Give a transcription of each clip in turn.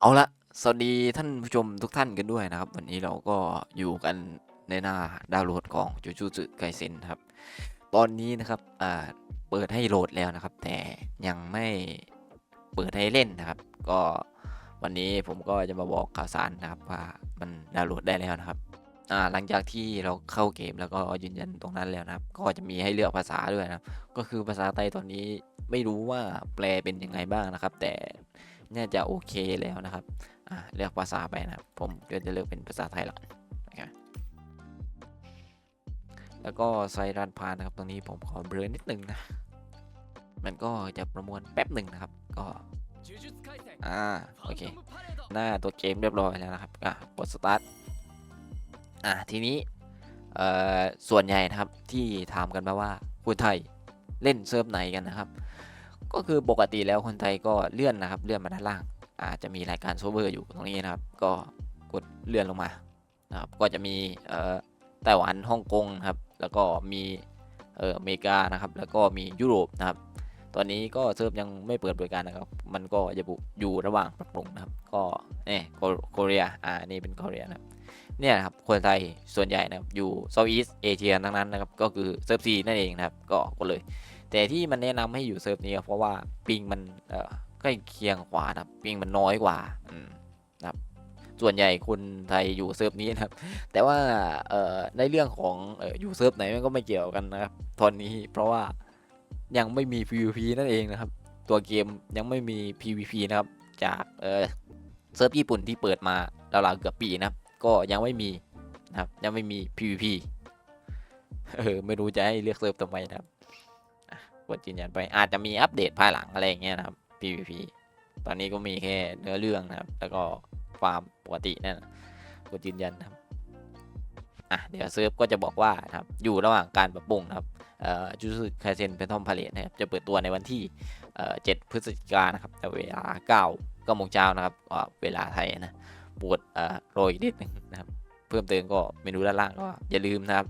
เอาละสวัสดีท่านผู้ชมทุกท่านกันด้วยนะครับ วันนี้เราก็อยู่กันในหน้าดาวน์โหลดของจูจูสึไกเซนครับ ตอนนี้นะครับอ่าเปิดให้โหลดแล้วนะครับ แต่ยังไม่เปิดให้เล่นนะครับ ก็วันนี้ผมก็จะมาบอกข่าวสารนะครับว่ามันดาวน์โหลดได้แล้วนะครับอ่าหลังจากที่เราเข้าเกมแล้วก็ยืนยันตรงนั้นแล้วนะครับ ก็จะมีให้เลือกภาษาด้วยนะครับ ก็คือภาษาไทยตอนนี้ไม่รู้ว่าแปลเป็นยังไงบ้างนะครับ แต่ น่าจะโอเคแล้วนะครับอ่าเลือกภาษาไปนะครับ ผมก็จะเลือกเป็นภาษาไทยละนะครับแล้วก็ไซรันพานนะครับ ตรงนี้ผมขอเบลอนิดนึงนะ มันก็จะประมวลแป๊บหนึ่งนะครับ ก็ อ่า โอเค หน้าตัวเกมเรียบร้อยแล้วนะครับ อะกดสตาร์ท อะทีนี้ เอ่อ ส่วนใหญ่นะครับที่ถามกันมาว่าคนไทยเล่นเซิร์ฟไหนกันนะครับ ก็คือปกติแล้วคนไทยก็เลื่อนนะครับ เลื่อนมาด้านล่าง อาจจะมีรายการโซเวอร์อยู่ตรงนี้นะครับ ก็กดเลื่อนลงมานะครับก็จะมีไต้หวันฮ่องกงนะครับ แล้วก็มีเอออเมริกานะครับ แล้วก็มียุโรปนะครับ ตอนนี้ก็เซิร์ฟยังไม่เปิดบริการนะครับ มันก็จะอยู่ระหว่างปรับปรุงนะครับ ก็เนี่ยโคเรียอ่านี่เป็นโคเรียนะครับเนี่ยนะครับคนไทยส่วนใหญ่นะครับอยู่เซาท์อีสเอเชียทั้งนั้นนะครับ ก็คือเซิร์ฟซีนั่นเองนะครับ ก็กดเลย แต่ที่มันแนะนำให้อยู่เซิร์ฟนี้เพราะว่าปิงมันเอ่อใกล้เคียงกว่านะปิงมันน้อยกว่าอืมนะครับส่วนใหญ่คนไทยอยู่เซิร์ฟนี้นะครับ แต่ว่าเอ่อในเรื่องของอออยู่เซิร์ฟไหนมันก็ไม่เกี่ยวกันนะครับตอนนี้เพราะว่ายังไม่มี PVP นั่นเองนะครับ ตัวเกมยังไม่มี PVP นะครับ จากเอ่อเซิร์ฟญี่ปุ่นที่เปิดมาราวๆเกือบปีนะครับ ก็ยังไม่มีนะครับยังไม่มี PVP เออไม่รู้จะให้เลือกเซิร์ฟทำไมนะครับ กดยืนยันไปอาจจะมีอัปเดตภายหลังอะไรอย่างเงี้ยนะครับ PVP ตอนนี้ก็มีแค่เนื้อเรื่องนะครับ แล้วก็ฟามปกตินั่นกดยืนยันครับอะเดี๋ยวเซิร์ฟก็จะบอกว่านะครับอยู่ระหว่างการปรับปรุงครับจูสึไคเซนเป็นทอมพาเลตนะครับจะเปิดตัวในวันที่เอ่อ7พฤศจิกายนนะครับแต่เวลา9 9โมงเช้านะครับเวลาไทยนะปวดเอ่อโรยนิดนึงนะครับ เพิ่มเติมก็เมนูด้านล่างก็อย่าลืมนะครับ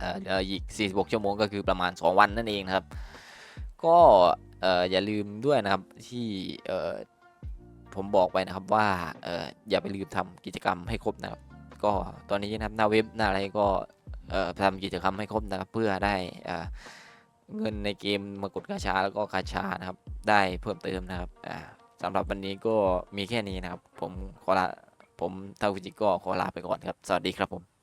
อ่อเหลืออีก 46 ชั่วโมงก็คือประมาณ 2 วันนั่นเองนะครับ ก็เอ่ออย่าลืมด้วยนะครับที่เอ่อผมบอกไปนะครับว่าเอ่ออย่าไปลืมทำกิจกรรมให้ครบนะครับ ก็ตอนนี้นะครับหน้าเว็บหน้าอะไรก็เอ่อทำกิจกรรมให้ครบนะครับเพื่อได้เอ่อเงินในเกมมากดกาชาแล้วก็กาชานะครับได้เพิ่มเติมนะครับอ่าสำหรับวันนี้ก็มีแค่นี้นะครับ ผมขอลาผมเท่าฟิจิก็ขอลาไปก่อนครับ สวัสดีครับผม